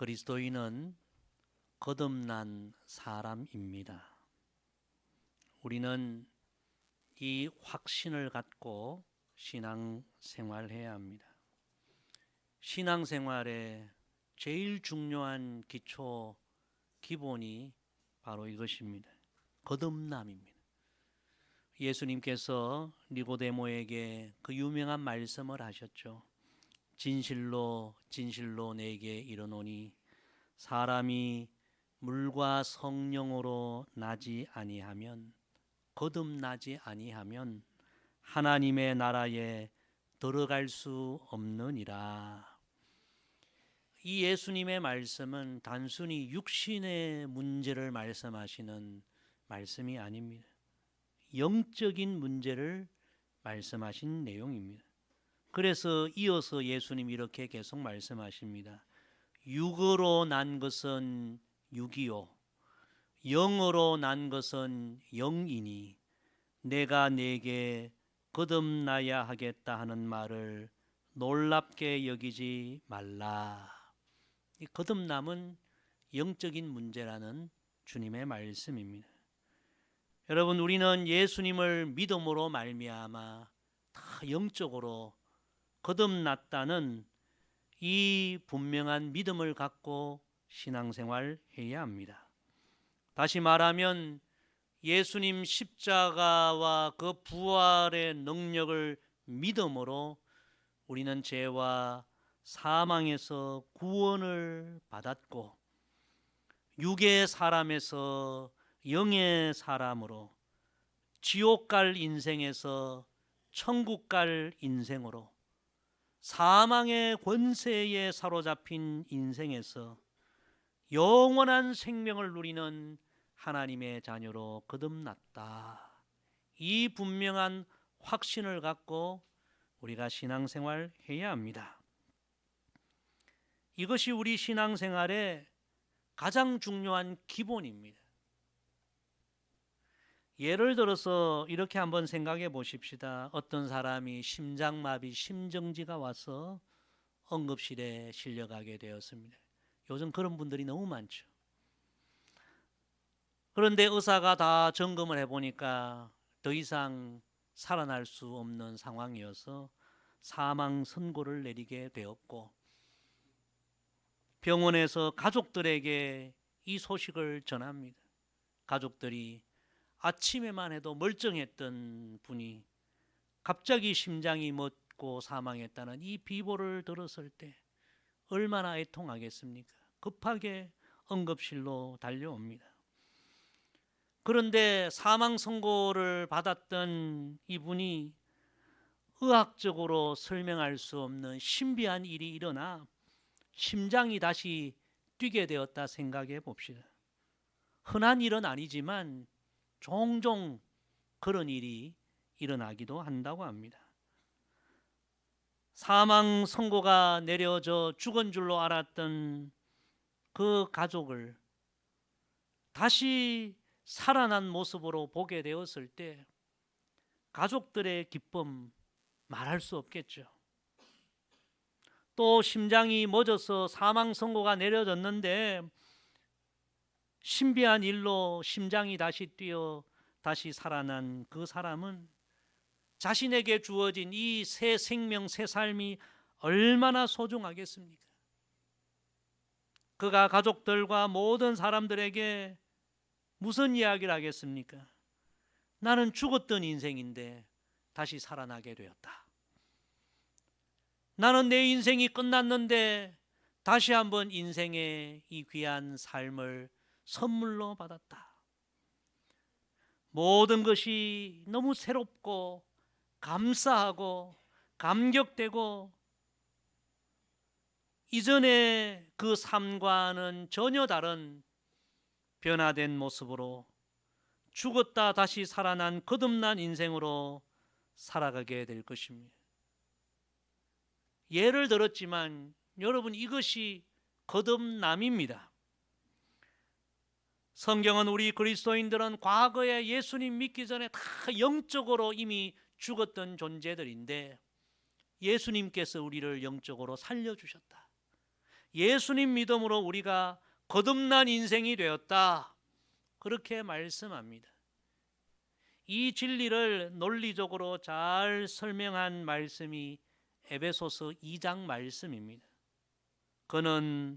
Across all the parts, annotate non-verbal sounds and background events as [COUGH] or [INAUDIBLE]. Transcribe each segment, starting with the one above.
그리스도인은 거듭난 사람입니다. 우리는 이 확신을 갖고 신앙 생활해야 합니다. 신앙 생활의 제일 중요한 기초 기본이 바로 이것입니다. 거듭남입니다. 예수님께서 니고데모에게 그 유명한 말씀을 하셨죠. 진실로 진실로 내게 이르노니 사람이 물과 성령으로 나지 아니하면 거듭나지 아니하면 하나님의 나라에 들어갈 수 없느니라. 이 예수님의 말씀은 단순히 육신의 문제를 말씀하시는 말씀이 아닙니다. 영적인 문제를 말씀하신 내용입니다. 그래서 이어서 예수님 이렇게 계속 말씀하십니다. 육으로 난 것은 육이요 영으로 난 것은 영이니 내가 내게 거듭나야 하겠다 하는 말을 놀랍게 여기지 말라. 이 거듭남은 영적인 문제라는 주님의 말씀입니다. 여러분 우리는 예수님을 믿음으로 말미암아 다 영적으로 거듭났다는 이 분명한 믿음을 갖고 신앙생활 해야 합니다. 다시 말하면 예수님 십자가와 그 부활의 능력을 믿음으로 우리는 죄와 사망에서 구원을 받았고 육의 사람에서 영의 사람으로 지옥 갈 인생에서 천국 갈 인생으로 사망의 권세에 사로잡힌 인생에서 영원한 생명을 누리는 하나님의 자녀로 거듭났다. 이 분명한 확신을 갖고 우리가 신앙생활 해야 합니다. 이것이 우리 신앙생활의 가장 중요한 기본입니다. 예를 들어서 이렇게 한번 생각해 보십시다. 어떤 사람이 심장마비, 심정지가 와서 응급실에 실려가게 되었습니다. 요즘 그런 분들이 너무 많죠. 그런데 의사가 다 점검을 해보니까 더 이상 살아날 수 없는 상황이어서 사망 선고를 내리게 되었고 병원에서 가족들에게 이 소식을 전합니다. 가족들이 아침에만 해도 멀쩡했던 분이 갑자기 심장이 멎고 사망했다는 이 비보를 들었을 때 얼마나 애통하겠습니까? 급하게 응급실로 달려옵니다. 그런데 사망 선고를 받았던 이분이 의학적으로 설명할 수 없는 신비한 일이 일어나 심장이 다시 뛰게 되었다 생각해 봅시다. 흔한 일은 아니지만 종종 그런 일이 일어나기도 한다고 합니다. 사망 선고가 내려져 죽은 줄로 알았던 그 가족을 다시 살아난 모습으로 보게 되었을 때 가족들의 기쁨 말할 수 없겠죠. 또 심장이 멎어서 사망 선고가 내려졌는데 신비한 일로 심장이 다시 뛰어 다시 살아난 그 사람은 자신에게 주어진 이 새 생명, 새 삶이 얼마나 소중하겠습니까? 그가 가족들과 모든 사람들에게 무슨 이야기를 하겠습니까? 나는 죽었던 인생인데 다시 살아나게 되었다. 나는 내 인생이 끝났는데 다시 한번 인생의 이 귀한 삶을 선물로 받았다. 모든 것이 너무 새롭고 감사하고 감격되고 이전의 그 삶과는 전혀 다른 변화된 모습으로 죽었다 다시 살아난 거듭난 인생으로 살아가게 될 것입니다. 예를 들었지만 여러분 이것이 거듭남입니다. 성경은 우리 그리스도인들은 과거에 예수님 믿기 전에 다 영적으로 이미 죽었던 존재들인데 예수님께서 우리를 영적으로 살려주셨다. 예수님 믿음으로 우리가 거듭난 인생이 되었다. 그렇게 말씀합니다. 이 진리를 논리적으로 잘 설명한 말씀이 에베소서 2장 말씀입니다. 그는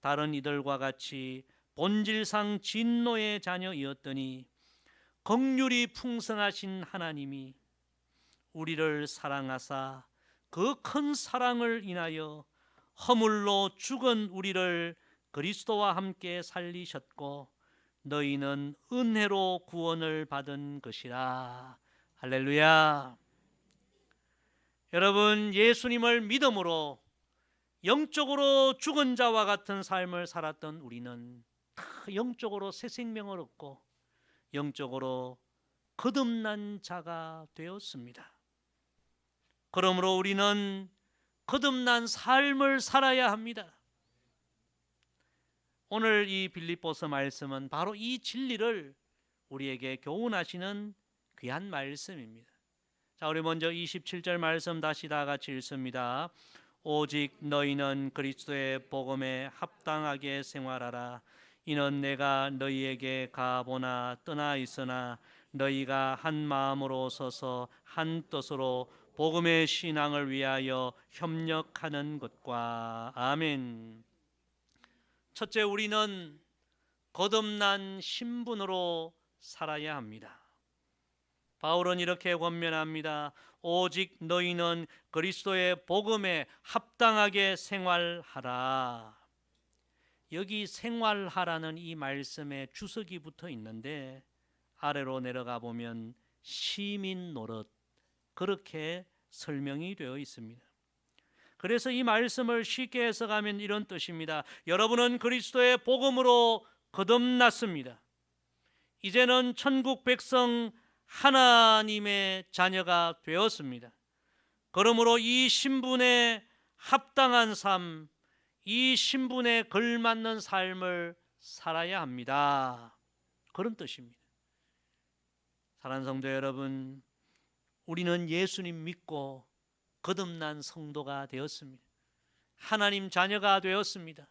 다른 이들과 같이 본질상 진노의 자녀이었더니 긍휼이 풍성하신 하나님이 우리를 사랑하사 그 큰 사랑을 인하여 허물로 죽은 우리를 그리스도와 함께 살리셨고 너희는 은혜로 구원을 받은 것이라. 할렐루야. 여러분 예수님을 믿음으로 영적으로 죽은 자와 같은 삶을 살았던 우리는 다 영적으로 새 생명을 얻고 영적으로 거듭난 자가 되었습니다. 그러므로 우리는 거듭난 삶을 살아야 합니다. 오늘 이 빌립보서 말씀은 바로 이 진리를 우리에게 교훈하시는 귀한 말씀입니다. 자, 우리 먼저 27절 말씀 다시 다 같이 읽습니다. 오직 너희는 그리스도의 복음에 합당하게 생활하라. 이는 내가 너희에게 가보나 떠나 있으나 너희가 한 마음으로 서서 한 뜻으로 복음의 신앙을 위하여 협력하는 것과 아멘. 첫째 우리는 거듭난 신분으로 살아야 합니다. 바울은 이렇게 권면합니다. 오직 너희는 그리스도의 복음에 합당하게 생활하라. 여기 생활하라는 이 말씀에 주석이 붙어 있는데 아래로 내려가 보면 시민 노릇 그렇게 설명이 되어 있습니다. 그래서 이 말씀을 쉽게 해석하면 이런 뜻입니다. 여러분은 그리스도의 복음으로 거듭났습니다. 이제는 천국 백성 하나님의 자녀가 되었습니다. 그러므로 이 신분에 합당한 삶, 이 신분에 걸맞는 삶을 살아야 합니다. 그런 뜻입니다. 사랑하는 성도 여러분, 우리는 예수님 믿고 거듭난 성도가 되었습니다. 하나님 자녀가 되었습니다.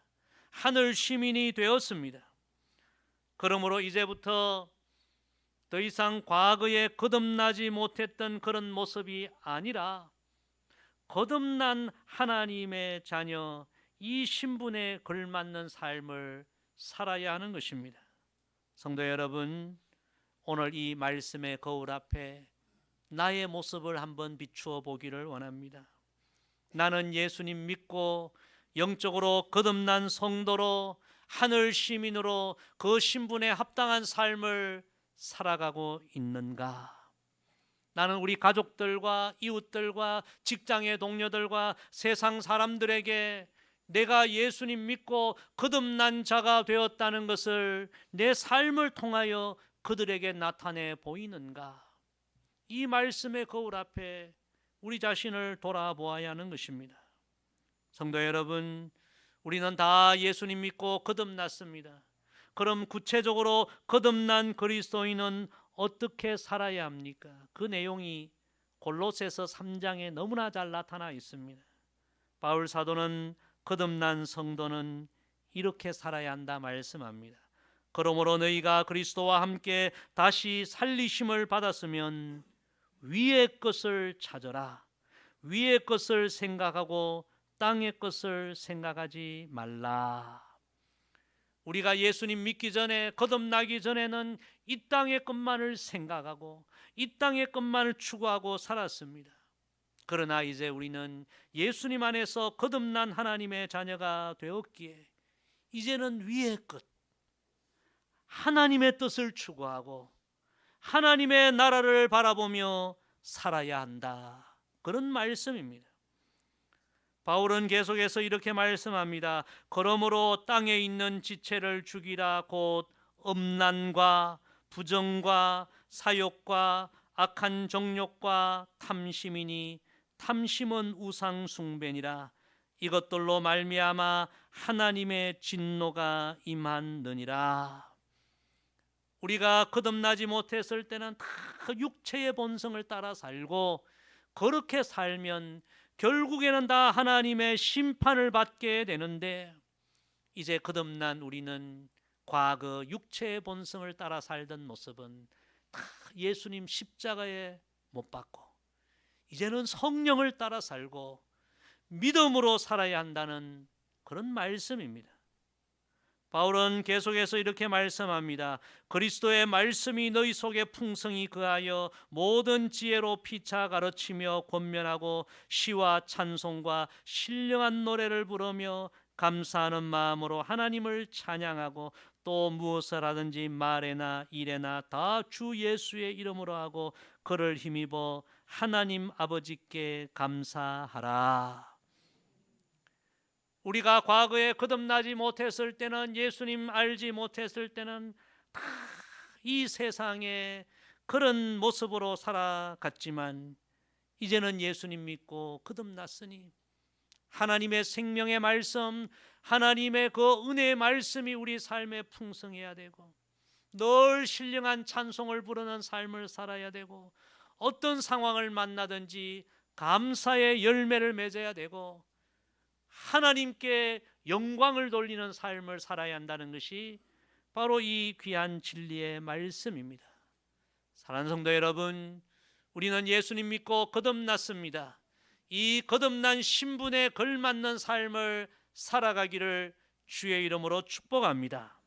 하늘 시민이 되었습니다. 그러므로 이제부터 더 이상 과거에 거듭나지 못했던 그런 모습이 아니라 거듭난 하나님의 자녀 이 신분에 걸맞는 삶을 살아야 하는 것입니다. 성도 여러분, 오늘 이 말씀의 거울 앞에 나의 모습을 한번 비추어 보기를 원합니다. 나는 예수님 믿고 영적으로 거듭난 성도로 하늘 시민으로 그 신분에 합당한 삶을 살아가고 있는가? 나는 우리 가족들과 이웃들과 직장의 동료들과 세상 사람들에게 내가 예수님 믿고 거듭난 자가 되었다는 것을 내 삶을 통하여 그들에게 나타내 보이는가? 이 말씀의 거울 앞에 우리 자신을 돌아보아야 하는 것입니다. 성도 여러분, 우리는 다 예수님 믿고 거듭났습니다. 그럼 구체적으로 거듭난 그리스도인은 어떻게 살아야 합니까? 그 내용이 골로새서 3장에 너무나 잘 나타나 있습니다. 바울 사도는 거듭난 성도는 이렇게 살아야 한다 말씀합니다. 그러므로 너희가 그리스도와 함께 다시 살리심을 받았으면 위의 것을 찾아라. 위의 것을 생각하고 땅의 것을 생각하지 말라. 우리가 예수님 믿기 전에 거듭나기 전에는 이 땅의 것만을 생각하고 이 땅의 것만을 추구하고 살았습니다. 그러나 이제 우리는 예수님 안에서 거듭난 하나님의 자녀가 되었기에 이제는 위의 것 하나님의 뜻을 추구하고 하나님의 나라를 바라보며 살아야 한다. 그런 말씀입니다. 바울은 계속해서 이렇게 말씀합니다. 그러므로 땅에 있는 지체를 죽이라 곧 음란과 부정과 사욕과 악한 정욕과 탐심이니 탐심은 우상 숭배니라 이것들로 말미암아 하나님의 진노가 임한느니라 우리가 거듭나지 못했을 때는 다 육체의 본성을 따라 살고 그렇게 살면 결국에는 다 하나님의 심판을 받게 되는데 이제 거듭난 우리는 과거 육체의 본성을 따라 살던 모습은 다 예수님 십자가에 못 박고 이제는 성령을 따라 살고 믿음으로 살아야 한다는 그런 말씀입니다. 바울은 계속해서 이렇게 말씀합니다. 그리스도의 말씀이 너희 속에 풍성히 그하여 모든 지혜로 피차 가르치며 권면하고 시와 찬송과 신령한 노래를 부르며 감사하는 마음으로 하나님을 찬양하고 또 무엇을 하든지 말에나 일에나 다 주 예수의 이름으로 하고 그를 힘입어 하나님 아버지께 감사하라. 우리가 과거에 거듭나지 못했을 때는 예수님 알지 못했을 때는 다 이 세상에 그런 모습으로 살아갔지만 이제는 예수님 믿고 거듭났으니 하나님의 생명의 말씀, 하나님의 그 은혜의 말씀이 우리 삶에 풍성해야 되고 늘 신령한 찬송을 부르는 삶을 살아야 되고 어떤 상황을 만나든지 감사의 열매를 맺어야 되고 하나님께 영광을 돌리는 삶을 살아야 한다는 것이 바로 이 귀한 진리의 말씀입니다. 사랑하는 성도 여러분, 우리는 예수님 믿고 거듭났습니다. 이 거듭난 신분에 걸맞는 삶을 살아가기를 주의 이름으로 축복합니다.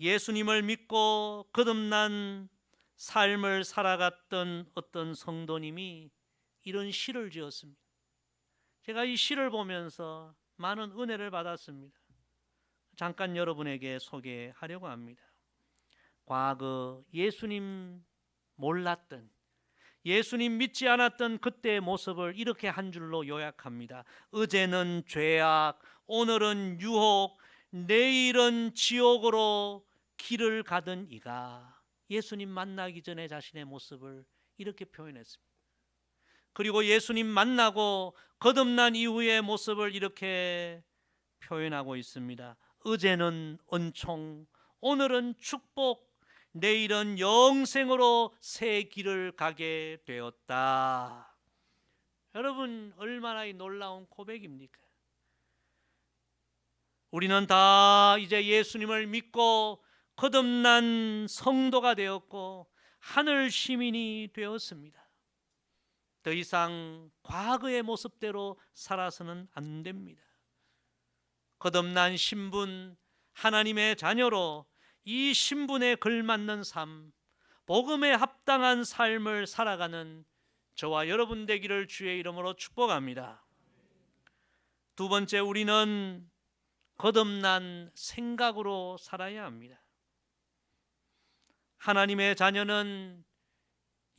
예수님을 믿고 거듭난 삶을 살아갔던 어떤 성도님이 이런 시를 지었습니다. 제가 이 시를 보면서 많은 은혜를 받았습니다. 잠깐 여러분에게 소개하려고 합니다. 과거 예수님 몰랐던 예수님 믿지 않았던 그때의 모습을 이렇게 한 줄로 요약합니다. 어제는 죄악, 오늘은 유혹, 내일은 지옥으로 길을 가던 이가 예수님 만나기 전에 자신의 모습을 이렇게 표현했습니다. 그리고 예수님 만나고 거듭난 이후의 모습을 이렇게 표현하고 있습니다. 어제는 은총, 오늘은 축복, 내일은 영생으로 새 길을 가게 되었다. 여러분 얼마나 이 놀라운 고백입니까? 우리는 다 이제 예수님을 믿고 거듭난 성도가 되었고 하늘 시민이 되었습니다. 더 이상 과거의 모습대로 살아서는 안 됩니다. 거듭난 신분, 하나님의 자녀로 이 신분에 걸맞는 삶, 복음에 합당한 삶을 살아가는 저와 여러분 되기를 주의 이름으로 축복합니다. 두 번째, 우리는 거듭난 생각으로 살아야 합니다. 하나님의 자녀는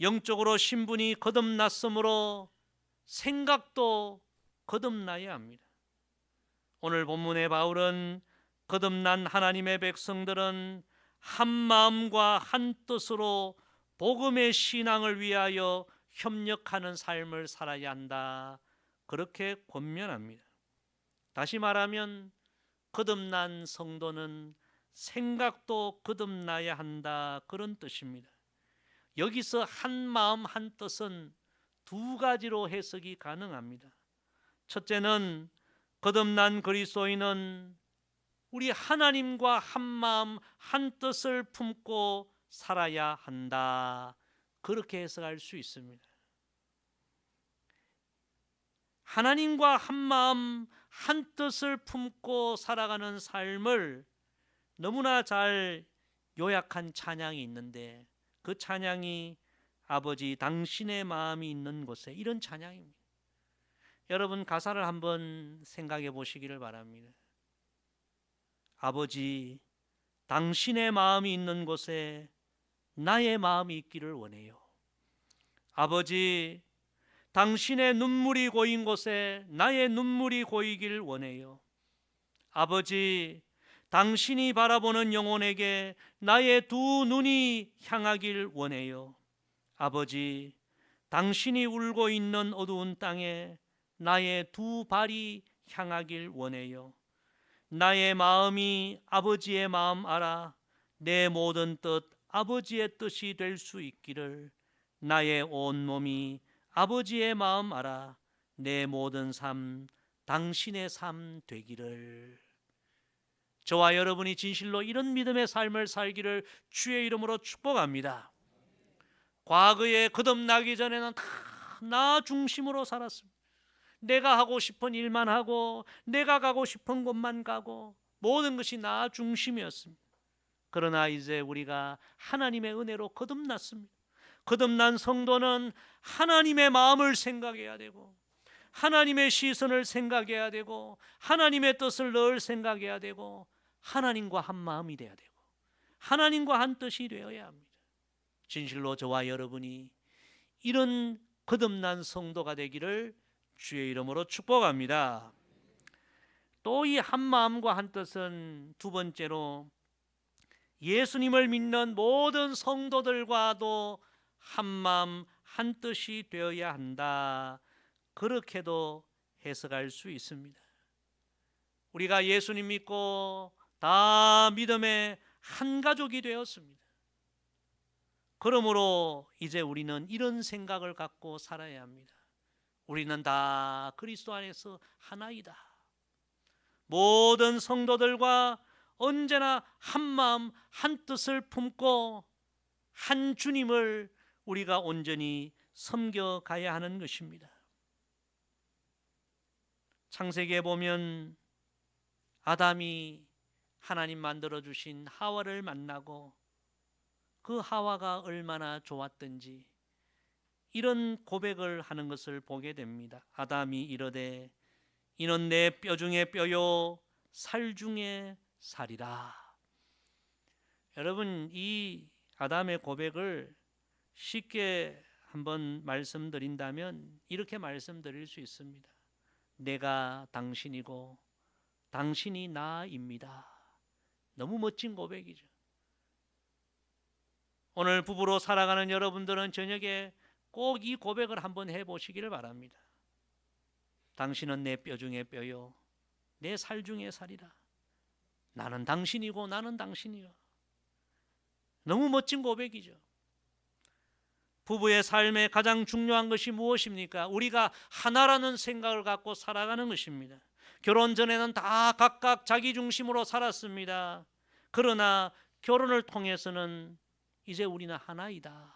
영적으로 신분이 거듭났으므로 생각도 거듭나야 합니다. 오늘 본문의 바울은 거듭난 하나님의 백성들은 한 마음과 한 뜻으로 복음의 신앙을 위하여 협력하는 삶을 살아야 한다. 그렇게 권면합니다. 다시 말하면 거듭난 성도는 생각도 거듭나야 한다. 그런 뜻입니다. 여기서 한 마음 한 뜻은 두 가지로 해석이 가능합니다. 첫째는 거듭난 그리스도인은 우리 하나님과 한 마음 한 뜻을 품고 살아야 한다. 그렇게 해석할 수 있습니다. 하나님과 한 마음 한 뜻을 품고 살아가는 삶을 너무나 잘 요약한 찬양이 있는데 그 찬양이 아버지 당신의 마음이 있는 곳에 이런 찬양입니다. 여러분 가사를 한번 생각해 보시기를 바랍니다. 아버지 당신의 마음이 있는 곳에 나의 마음이 있기를 원해요. 아버지 당신의 눈물이 고인 곳에 나의 눈물이 고이길 원해요. 아버지, 당신이 바라보는 영혼에게 나의 두 눈이 향하길 원해요. 아버지, 당신이 울고 있는 어두운 땅에 나의 두 발이 향하길 원해요. 나의 마음이 아버지의 마음 알아 내 모든 뜻 아버지의 뜻이 될 수 있기를 나의 온 몸이 아버지의 마음 알아 내 모든 삶 당신의 삶 되기를 저와 여러분이 진실로 이런 믿음의 삶을 살기를 주의 이름으로 축복합니다. 과거에 거듭나기 전에는 다 나 중심으로 살았습니다. 내가 하고 싶은 일만 하고 내가 가고 싶은 곳만 가고 모든 것이 나 중심이었습니다. 그러나 이제 우리가 하나님의 은혜로 거듭났습니다. 거듭난 성도는 하나님의 마음을 생각해야 되고 하나님의 시선을 생각해야 되고 하나님의 뜻을 늘 생각해야 되고 하나님과 한 마음이 돼야 되고 하나님과 한 뜻이 되어야 합니다. 진실로 저와 여러분이 이런 거듭난 성도가 되기를 주의 이름으로 축복합니다. 또 이 한 마음과 한 뜻은 두 번째로 예수님을 믿는 모든 성도들과도 한 마음 한 뜻이 되어야 한다. 그렇게도 해석할 수 있습니다. 우리가 예수님 믿고 다 믿음의 한 가족이 되었습니다. 그러므로 이제 우리는 이런 생각을 갖고 살아야 합니다. 우리는 다 그리스도 안에서 하나이다. 모든 성도들과 언제나 한 마음 한 뜻을 품고 한 주님을 우리가 온전히 섬겨 가야 하는 것입니다. 창세기에 보면 아담이 하나님 만들어 주신 하와를 만나고 그 하와가 얼마나 좋았던지 이런 고백을 하는 것을 보게 됩니다. 아담이 이르되 이는 내 뼈 중에 뼈요 살 중에 살이라. 여러분 이 아담의 고백을 쉽게 한번 말씀드린다면 이렇게 말씀드릴 수 있습니다. 내가 당신이고 당신이 나입니다. 너무 멋진 고백이죠. 오늘 부부로 살아가는 여러분들은 저녁에 꼭 이 고백을 한번 해보시기를 바랍니다. 당신은 내 뼈 중에 뼈요, 내 살 중에 살이라. 나는 당신이고 나는 당신이요. 너무 멋진 고백이죠. 부부의 삶에 가장 중요한 것이 무엇입니까? 우리가 하나라는 생각을 갖고 살아가는 것입니다. 결혼 전에는 다 각각 자기 중심으로 살았습니다. 그러나 결혼을 통해서는 이제 우리는 하나이다.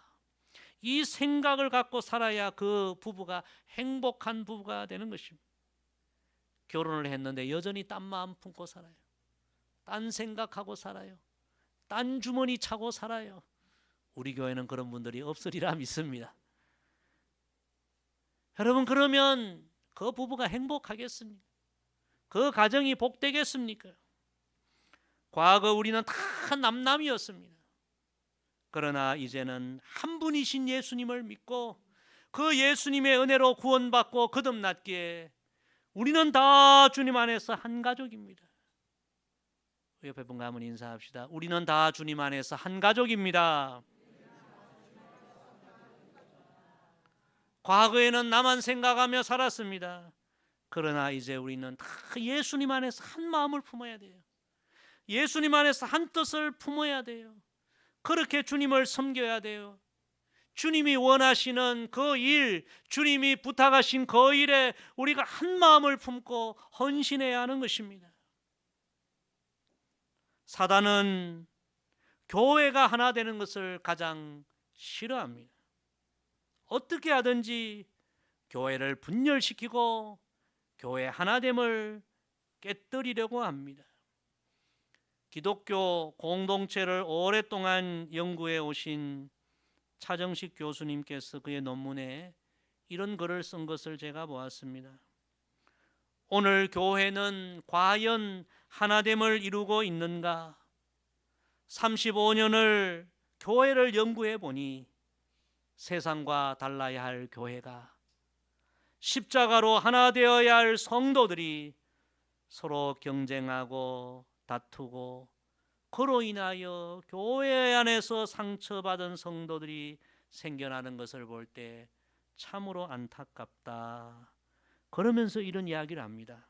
이 생각을 갖고 살아야 그 부부가 행복한 부부가 되는 것입니다. 결혼을 했는데 여전히 딴 마음 품고 살아요. 딴 생각하고 살아요. 딴 주머니 차고 살아요. 우리 교회는 그런 분들이 없으리라 [LAUGHS] 믿습니다. 여러분 그러면 그 부부가 행복하겠습니까? 그 가정이 복되겠습니까? 과거 우리는 다 남남이었습니다. 그러나 이제는 한 분이신 예수님을 믿고 그 예수님의 은혜로 구원받고 거듭났기에 우리는 다 주님 안에서 한 가족입니다. 옆에 분과 한번 인사합시다. 우리는 다 주님 안에서 한 가족입니다. 과거에는 나만 생각하며 살았습니다. 그러나 이제 우리는 다 예수님 안에서 한 마음을 품어야 돼요. 예수님 안에서 한 뜻을 품어야 돼요. 그렇게 주님을 섬겨야 돼요. 주님이 원하시는 그 일, 주님이 부탁하신 그 일에 우리가 한 마음을 품고 헌신해야 하는 것입니다. 사단은 교회가 하나 되는 것을 가장 싫어합니다. 어떻게 하든지 교회를 분열시키고 교회 하나됨을 깨뜨리려고 합니다. 기독교 공동체를 오랫동안 연구해 오신 차정식 교수님께서 그의 논문에 이런 글을 쓴 것을 제가 보았습니다. 오늘 교회는 과연 하나됨을 이루고 있는가? 35년을 교회를 연구해 보니 세상과 달라야 할 교회가 십자가로 하나 되어야 할 성도들이 서로 경쟁하고 다투고 그로 인하여 교회 안에서 상처받은 성도들이 생겨나는 것을 볼 때 참으로 안타깝다. 그러면서 이런 이야기를 합니다.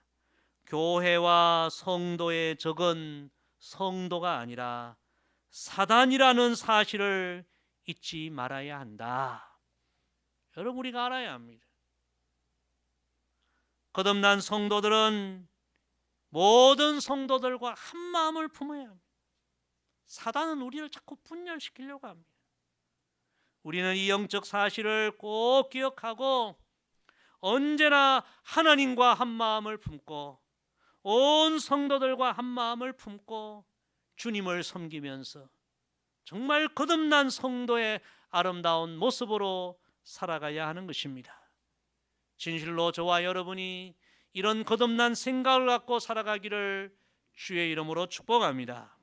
교회와 성도의 적은 성도가 아니라 사단이라는 사실을 잊지 말아야 한다. 여러분 우리가 알아야 합니다. 거듭난 성도들은 모든 성도들과 한 마음을 품어야 합니다. 사단은 우리를 자꾸 분열시키려고 합니다. 우리는 이 영적 사실을 꼭 기억하고 언제나 하나님과 한 마음을 품고 온 성도들과 한 마음을 품고 주님을 섬기면서 정말 거듭난 성도의 아름다운 모습으로 살아가야 하는 것입니다. 진실로 저와 여러분이 이런 거듭난 생각을 갖고 살아가기를 주의 이름으로 축복합니다.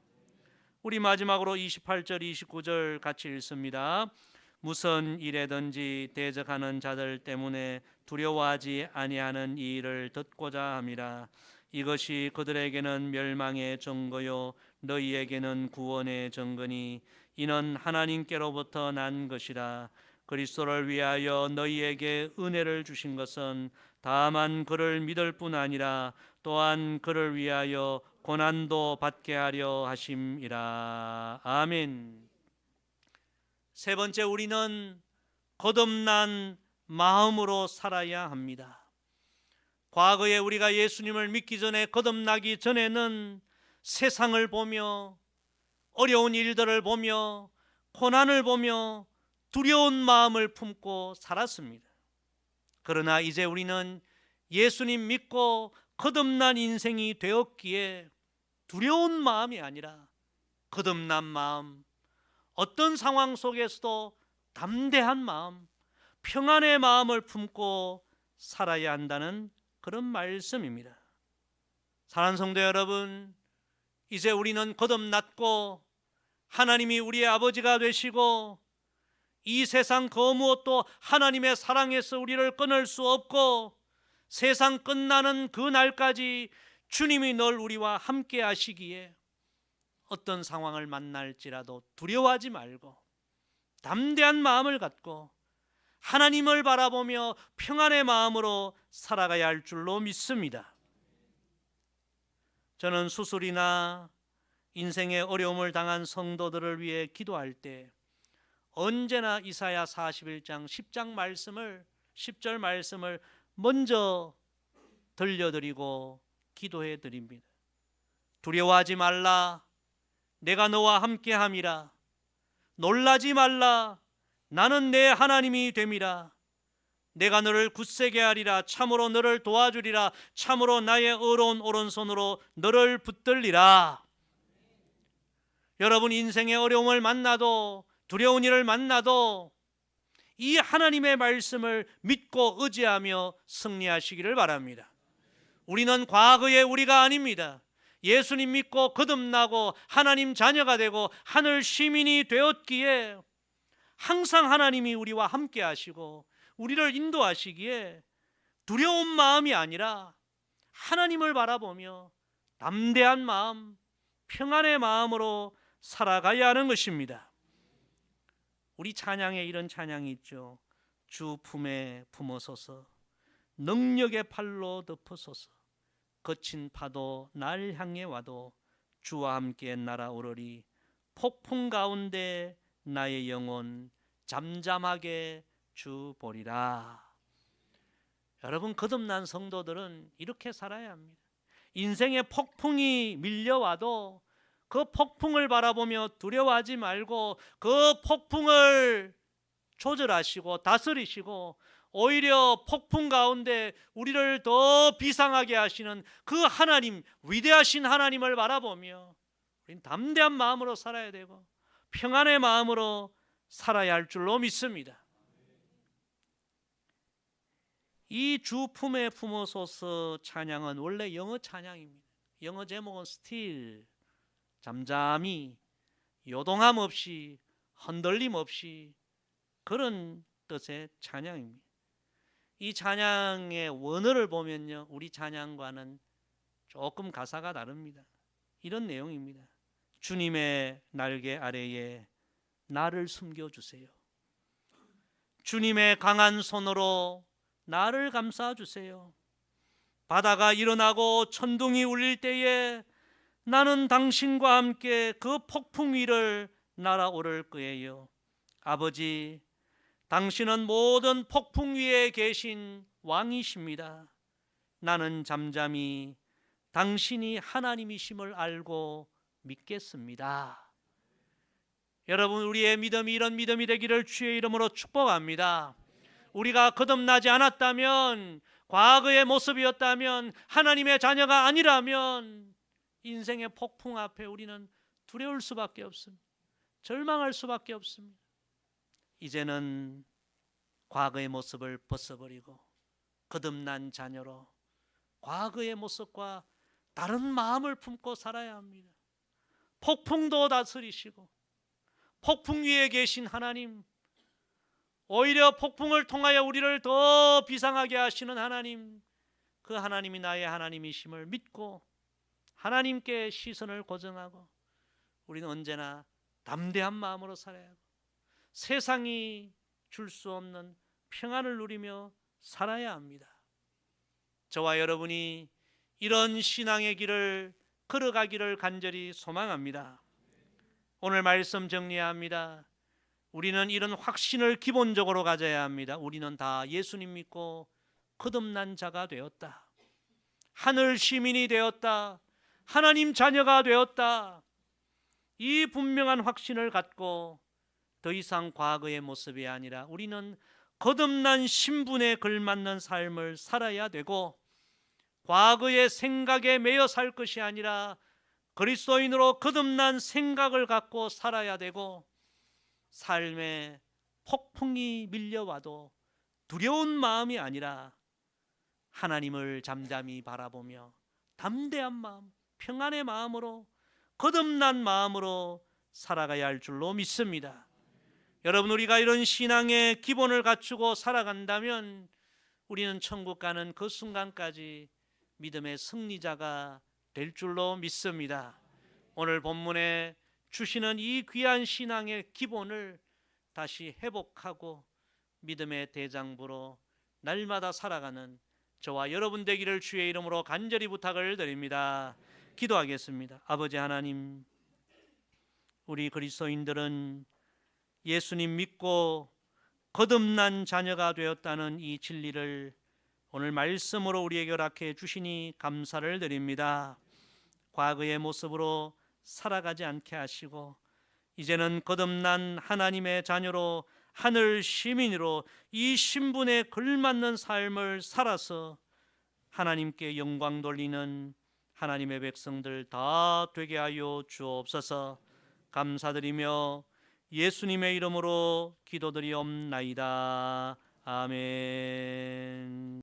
우리 마지막으로 28절 29절 같이 읽습니다. 무슨 일에든지 대적하는 자들 때문에 두려워하지 아니하는 이 일을 듣고자 함이라 이것이 그들에게는 멸망의 증거요 너희에게는 구원의 증거니 이는 하나님께로부터 난 것이라 그리스도를 위하여 너희에게 은혜를 주신 것은 다만 그를 믿을 뿐 아니라 또한 그를 위하여 고난도 받게 하려 하심이라 아멘. 세 번째 우리는 거듭난 마음으로 살아야 합니다. 과거에 우리가 예수님을 믿기 전에 거듭나기 전에는 세상을 보며 어려운 일들을 보며 고난을 보며 두려운 마음을 품고 살았습니다. 그러나 이제 우리는 예수님 믿고 거듭난 인생이 되었기에 두려운 마음이 아니라 거듭난 마음, 어떤 상황 속에서도 담대한 마음, 평안의 마음을 품고 살아야 한다는 그런 말씀입니다. 사랑하는 성도 여러분, 이제 우리는 거듭났고 하나님이 우리의 아버지가 되시고 이 세상 그 무엇도 하나님의 사랑에서 우리를 끊을 수 없고 세상 끝나는 그 날까지 주님이 늘 우리와 함께 하시기에 어떤 상황을 만날지라도 두려워하지 말고 담대한 마음을 갖고 하나님을 바라보며 평안의 마음으로 살아가야 할 줄로 믿습니다. 저는 수술이나 인생의 어려움을 당한 성도들을 위해 기도할 때 언제나 이사야 41장 10장 말씀을 10절 말씀을 먼저 들려드리고 기도해 드립니다. 두려워하지 말라. 내가 너와 함께 함이라. 놀라지 말라. 나는 내 하나님이 됨이라. 내가 너를 굳세게 하리라. 참으로 너를 도와주리라. 참으로 나의 의로운 오른손으로 너를 붙들리라. 여러분 인생의 어려움을 만나도 두려운 일을 만나도 이 하나님의 말씀을 믿고 의지하며 승리하시기를 바랍니다. 우리는 과거의 우리가 아닙니다. 예수님 믿고 거듭나고 하나님 자녀가 되고 하늘 시민이 되었기에 항상 하나님이 우리와 함께 하시고 우리를 인도하시기에 두려운 마음이 아니라 하나님을 바라보며 담대한 마음, 평안의 마음으로 살아가야 하는 것입니다. 우리 찬양에 이런 찬양이 있죠. 주 품에 품어서서 능력의 팔로 덮어서서 거친 파도 날 향해 와도 주와 함께 날아오르리 폭풍 가운데 나의 영혼 잠잠하게 주 보리라. 여러분 거듭난 성도들은 이렇게 살아야 합니다. 인생의 폭풍이 밀려와도 그 폭풍을 바라보며 두려워하지 말고 그 폭풍을 조절하시고 다스리시고 오히려 폭풍 가운데 우리를 더 비상하게 하시는 그 하나님 위대하신 하나님을 바라보며 우리는 담대한 마음으로 살아야 되고 평안의 마음으로 살아야 할 줄로 믿습니다. 이 주 품에 품어서서 찬양은 원래 영어 찬양입니다. 영어 제목은 still 잠잠히 요동함 없이 흔들림 없이 그런 뜻의 찬양입니다. 이 찬양의 원어를 보면요. 우리 찬양과는 조금 가사가 다릅니다. 이런 내용입니다. 주님의 날개 아래에 나를 숨겨 주세요. 주님의 강한 손으로 나를 감싸 주세요. 바다가 일어나고 천둥이 울릴 때에 나는 당신과 함께 그 폭풍 위를 날아오를 거예요. 아버지, 당신은 모든 폭풍 위에 계신 왕이십니다. 나는 잠잠히 당신이 하나님이심을 알고 믿겠습니다. 여러분, 우리의 믿음이 이런 믿음이 되기를 주의 이름으로 축복합니다. 우리가 거듭나지 않았다면, 과거의 모습이었다면, 하나님의 자녀가 아니라면, 인생의 폭풍 앞에 우리는 두려울 수밖에 없습니다. 절망할 수밖에 없습니다. 이제는 과거의 모습을 벗어버리고 거듭난 자녀로 과거의 모습과 다른 마음을 품고 살아야 합니다. 폭풍도 다스리시고 폭풍 위에 계신 하나님 오히려 폭풍을 통하여 우리를 더 비상하게 하시는 하나님 그 하나님이 나의 하나님이심을 믿고 하나님께 시선을 고정하고 우리는 언제나 담대한 마음으로 살아야 하고 세상이 줄 수 없는 평안을 누리며 살아야 합니다. 저와 여러분이 이런 신앙의 길을 걸어가기를 간절히 소망합니다. 오늘 말씀 정리합니다. 우리는 이런 확신을 기본적으로 가져야 합니다. 우리는 다 예수님 믿고 거듭난 자가 되었다. 하늘 시민이 되었다. 하나님 자녀가 되었다. 이 분명한 확신을 갖고 더 이상 과거의 모습이 아니라 우리는 거듭난 신분에 걸맞는 삶을 살아야 되고 과거의 생각에 매여 살 것이 아니라 그리스도인으로 거듭난 생각을 갖고 살아야 되고 삶에 폭풍이 밀려와도 두려운 마음이 아니라 하나님을 잠잠히 바라보며 담대한 마음, 평안의 마음으로 거듭난 마음으로 살아가야 할 줄로 믿습니다. 여러분 우리가 이런 신앙의 기본을 갖추고 살아간다면 우리는 천국 가는 그 순간까지 믿음의 승리자가 될 줄로 믿습니다. 오늘 본문에 주시는 이 귀한 신앙의 기본을 다시 회복하고 믿음의 대장부로 날마다 살아가는 저와 여러분 되기를 주의 이름으로 간절히 부탁을 드립니다. 기도하겠습니다. 아버지 하나님, 우리 그리스도인들은 예수님 믿고 거듭난 자녀가 되었다는 이 진리를 오늘 말씀으로 우리에게 허락해 주시니 감사를 드립니다. 과거의 모습으로 살아가지 않게 하시고 이제는 거듭난 하나님의 자녀로 하늘 시민으로 이 신분에 걸맞는 삶을 살아서 하나님께 영광 돌리는 하나님의 백성들 다 되게 하여 주옵소서 감사드리며 예수님의 이름으로 기도드리옵나이다. 아멘.